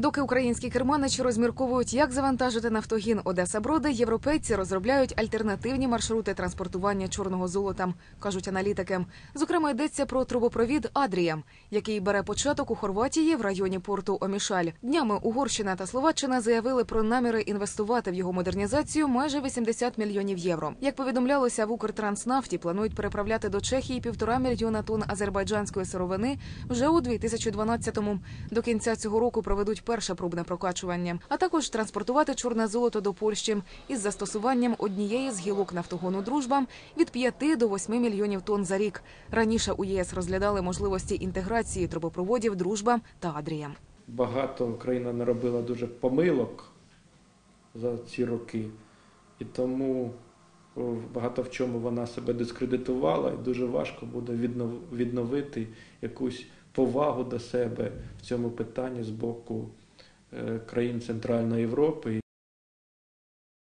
Доки українські керманичі розмірковують, як завантажити нафтогін Одеса Броди, європейці розробляють альтернативні маршрути транспортування чорного золота, кажуть аналітики. Зокрема, йдеться про трубопровід Адрія, який бере початок у Хорватії в районі порту Омішаль. Днями Угорщина та Словаччина заявили про наміри інвестувати в його модернізацію майже 80 мільйонів євро. Як повідомлялося, в Укртранснафті планують переправляти до Чехії півтора мільйона тонн азербайджанської сировини вже у 2012-му. До кінця цього року проведуть перше пробне прокачування, а також транспортувати чорне золото до Польщі із застосуванням однієї з гілок нафтогону дружба від 5 до 8 мільйонів тонн за рік. Раніше у ЄС розглядали можливості інтеграції трубопроводів Дружба та Адрія. Багато Україна наробила дуже помилок за ці роки, і тому багато в чому вона себе дискредитувала, і дуже важко буде віднов- відновити якусь повагу до себе в цьому питанні з боку е, країн Центральної Європи.